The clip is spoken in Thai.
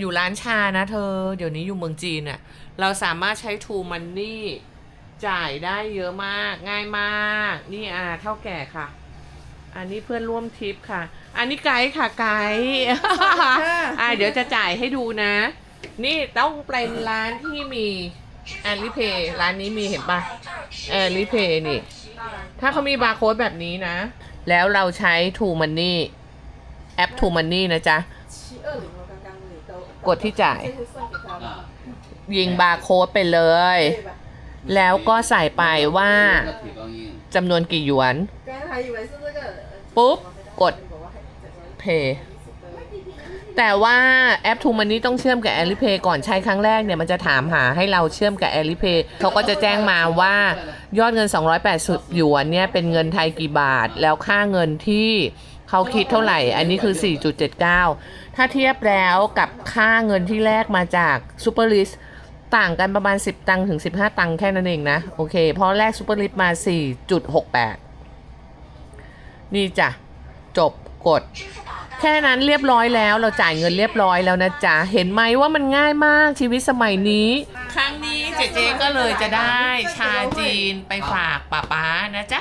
อยู่ร้านชานะเธอ เดี๋ยวนี้อยู่เมืองจีนอะเราสามารถใช้ทูมันนี่จ่ายได้เยอะมากง่ายมาก นี่อ่าเท่าแก่ค่ะ อันนี้เพื่อนร่วมทริปค่ะ อันนี้ไกด์ค่ะไกด์อาเดี๋ยวจะจ่ายให้ดูนะ นี่ต้องเป็นร้านที่มีแอลลิเพย์ร้านนี้มีเห็นปะแอลลิเพย์นี่ ถ้าเขามีบาร์โค้ดแบบนี้นะ แล้วเราใช้ทูมันนี่แอปทูมันนี่นะจ๊ะ กดที่จ่าย ยิงบาร์โค้ดไปเลย แล้วก็ใส่ไปว่าจำนวนกี่หยวน ปุ๊บ กดเพย์แต่ว่าแอปทูมันนี่ต้องเชื่อมกับแอลิเพย์ก่อนใช้ครั้งแรกเนี่ยมันจะถามหาให้เราเชื่อมกับแอลิเพย์เขาก็จะแจ้งมาว่ายอดเงิน 280หยวนเนี่ยเป็นเงินไทยกี่บาท แล้วค่าเงินที่ เขาคิดเท่าไหร่ อันนี้คือ 4.79 ถ้าเทียบแล้วกับค่าเงินที่แลกมาจาก Super l i s t ต่างกันประมาณ 10 ตังค์ถึง 15 ตังค์แค่นั้นเองนะ โอเค เพราะแลก Super l i s t มา 4.68 นี่จ้ะ จบกด แค่นั้นเรียบร้อยแล้วเราจ่ายเงินเรียบร้อยแล้วนะจ๊ะ เห็นไหมว่ามันง่ายมากชีวิตสมัยนี้ ครั้งนี้เจ๊ก็เลยจะได้ชาจีนไปฝากป้าป๊านะจ๊ะ